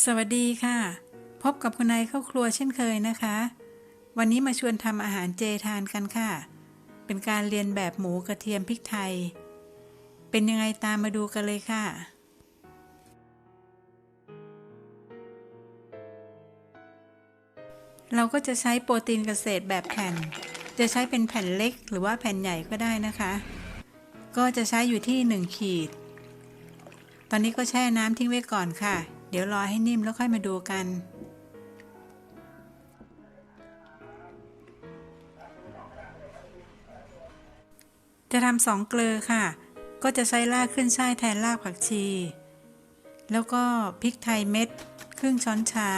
สวัสดีค่ะ พบกับคุณนายเข้าครัวเช่นเคยนะคะ วันนี้มาชวนทำอาหารเจทานกันค่ะ เป็นการเรียนแบบหมูกระเทียมพริกไทย เป็นยังไงตามมาดูกันเลยค่ะ เราก็จะใช้โปรตีนเกษตรแบบแผ่น จะใช้เป็นแผ่นเล็กหรือว่าแผ่นใหญ่ก็ได้นะคะ ก็จะใช้อยู่ที่ 1 ขีด ตอนนี้ก็แช่น้ำทิ้งไว้ก่อนค่ะ เดี๋ยวรอให้นิ่มแล้วค่อยมาดูกัน จะทำสองเกลือค่ะ ก็จะใช้รากขึ้นช่ายแทนรากผักชี แล้วก็พริกไทยเม็ด ครึ่งช้อนชา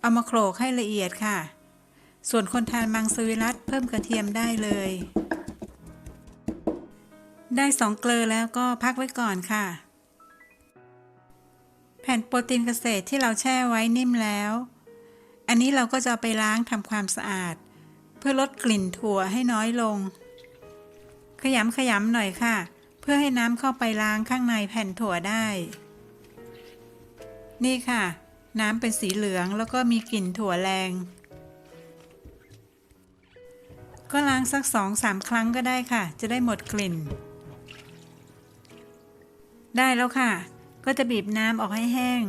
เอามาโขลกให้ละเอียดค่ะ ส่วนคนทานมังสวิรัตเพิ่มกระเทียมได้เลย ได้สองเกลือแล้วก็พักไว้ก่อนค่ะ แผ่นโปรตีนเกษตรที่เราแช่ไว้นิ่มแล้ว อันนี้เราก็จะไปล้างทำความสะอาด เพื่อลดกลิ่นถั่วให้น้อยลง ขยำขยำหน่อยค่ะ เพื่อให้น้ำเข้าไปล้างข้างในแผ่นถั่วได้ นี่ค่ะ น้ำเป็นสีเหลืองแล้วก็มีกลิ่นถั่วแรง ก็ล้างสักสองสามครั้งก็ได้ค่ะ จะได้หมดกลิ่น ได้แล้วค่ะ ก็จะบีบน้ำออกให้แห้ง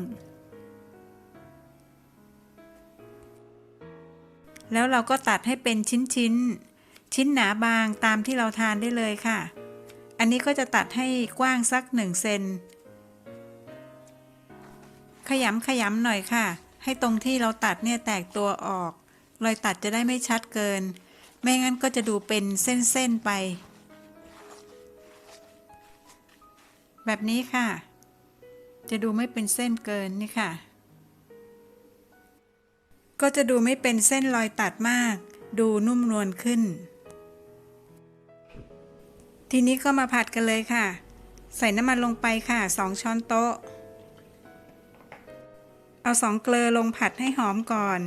แล้วเราก็ตัดให้เป็นชิ้นชิ้น ชิ้นหนาบางตามที่เราทานได้เลยค่ะ อันนี้ก็จะตัดให้กว้างสักหนึ่งเซน ขยำขยำหน่อยค่ะ ให้ตรงที่เราตัดเนี่ยแตกตัวออก รอยตัดจะได้ไม่ชัดเกิน ไม่งั้นก็จะดูเป็นเส้นๆไป แบบนี้ค่ะ จะดูไม่เป็นเส้นเกินนี่ค่ะ ก็จะดูไม่เป็นเส้นรอยตัดมาก ดูนุ่มนวลขึ้น ทีนี้ก็มาผัดกันเลยค่ะ ใส่น้ำมันลงไปค่ะ2ช้อนโต๊ะ เอาสองเกลือลงผัดให้หอมก่อน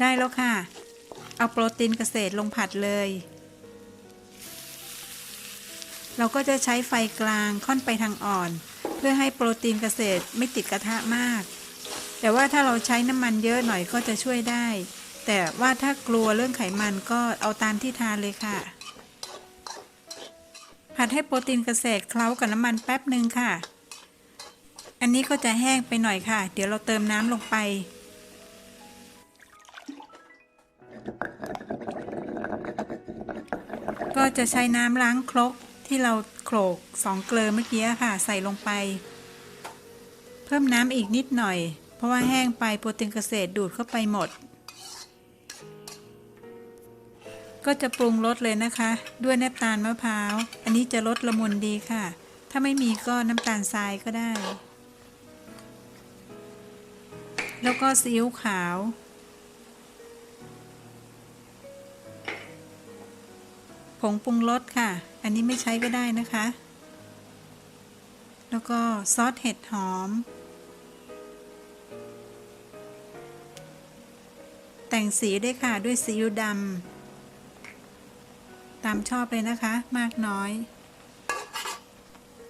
ได้แล้วค่ะ เอาโปรตีนเกษตรลงผัดเลย เราก็จะใช้ไฟกลางค่อนไปทางอ่อน เพื่อให้โปรตีนเกษตรไม่ติดกระทะมาก แต่ว่าถ้าเราใช้น้ำมันเยอะหน่อยก็จะช่วยได้ แต่ว่าถ้ากลัวเรื่องไขมันก็เอาตามที่ทานเลยค่ะ ผัดให้โปรตีนเกษตรเคล้ากับน้ำมันแป๊บหนึ่งค่ะ อันนี้ก็จะแห้งไปหน่อยค่ะ เดี๋ยวเราเติมน้ำลงไป ก็จะใช้น้ำล้างครกที่เราโขลกสองเกลือเมื่อกี้ค่ะ ใส่ลงไป เพิ่มน้ำอีกนิดหน่อย เพราะว่าแห้งไปโปรตีนเกษตรดูดเข้าไปหมด ก็จะปรุงรสเลยนะคะ ด้วยน้ำตาลมะพร้าว อันนี้จะรสละมุนดีค่ะ ถ้าไม่มีก็น้ำตาลทรายก็ได้ แล้วก็ซีอิ๊วขาว ผงปรุงรสค่ะ อันนี้ไม่ใช้ก็ได้นะคะ แล้วก็ซอสเห็ดหอม แต่งสีได้ค่ะด้วยซีอิ๊วดำตามชอบเลยนะคะ มากน้อย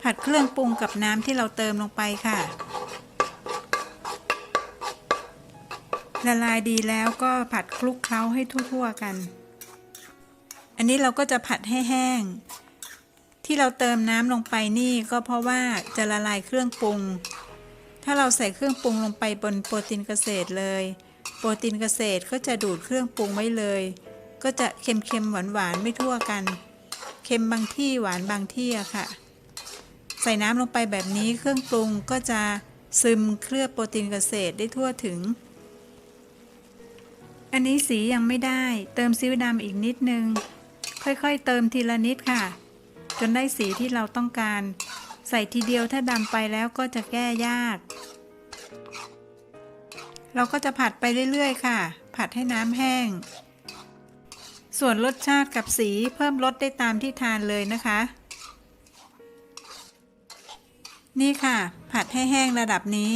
ผัดเครื่องปรุงกับน้ำที่เราเติมลงไปค่ะละลายดีแล้วก็ผัดคลุกเคล้าให้ทั่ว ๆ กัน อันนี้เราก็จะผัดให้แห้ง ที่เราเติมน้ำลงไปนี่ก็เพราะว่าจะละลายเครื่องปรุง ถ้าเราใส่เครื่องปรุงลงไปบนโปรตีนเกษตรเลย โปรตีนเกษตรก็จะดูดเครื่องปรุงไว้เลย ก็จะเค็มๆหวานๆไม่ทั่วกัน เค็มบางที่หวานบางที่อะค่ะ ใส่น้ำลงไปแบบนี้เครื่องปรุงก็จะซึมเคลือบโปรตีนเกษตรได้ทั่วถึง อันนี้สียังไม่ได้ เติมซีอิ๊วดำอีกนิดนึง ค่อยๆ เติมทีละนิดค่ะ จนได้สีที่เราต้องการ ใส่ทีเดียวถ้าดำไปแล้วก็จะแก้ยาก เราก็จะผัดไปเรื่อยๆ ค่ะ ผัดให้น้ำแห้ง ส่วนรสชาติกับสีเพิ่มรสได้ตามที่ทานเลยนะคะ นี่ค่ะ ผัดให้แห้งระดับนี้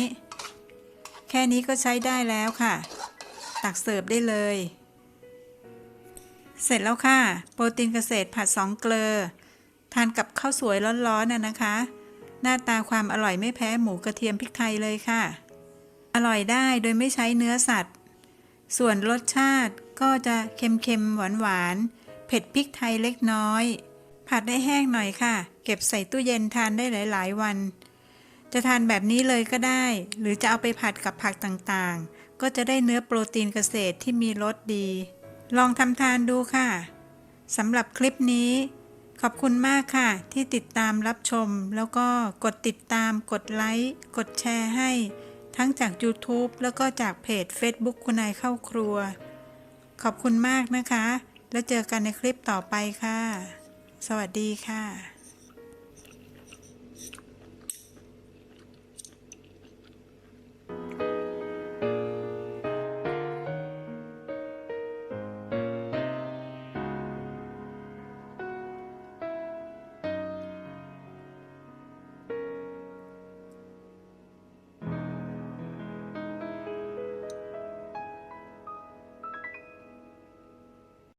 แค่นี้ก็ใช้ได้แล้วค่ะ ตักเสิร์ฟได้เลย เสร็จแล้วค่ะ โปรตีนเกษตรผัดสองเกลอ ทานกับข้าวสวยร้อนๆน่ะนะคะ หน้าตาความอร่อยไม่แพ้หมูกระเทียมพริกไทยเลยค่ะ อร่อยได้โดยไม่ใช้เนื้อสัตว์ ส่วนรสชาติก็จะเค็มๆหวานๆ เผ็ดพริกไทยเล็กน้อย ผัดได้แห้งหน่อยค่ะ เก็บใส่ตู้เย็นทานได้หลายๆวัน จะทานแบบนี้เลยก็ได้ หรือจะเอาไปผัดกับผักต่างๆ ก็จะได้เนื้อโปรตีนเกษตรที่มีรสดี ลองทำทานดูค่ะสำหรับคลิปนี้ ขอบคุณมากค่ะ ที่ติดตามรับชม แล้วก็กดติดตาม กดไลค์ กดแชร์ให้ ทั้งจาก YouTube แล้วก็จากเพจ Facebook คุณนายเข้าครัว ขอบคุณมากนะคะ แล้วเจอกันในคลิปต่อไปค่ะ สวัสดีค่ะ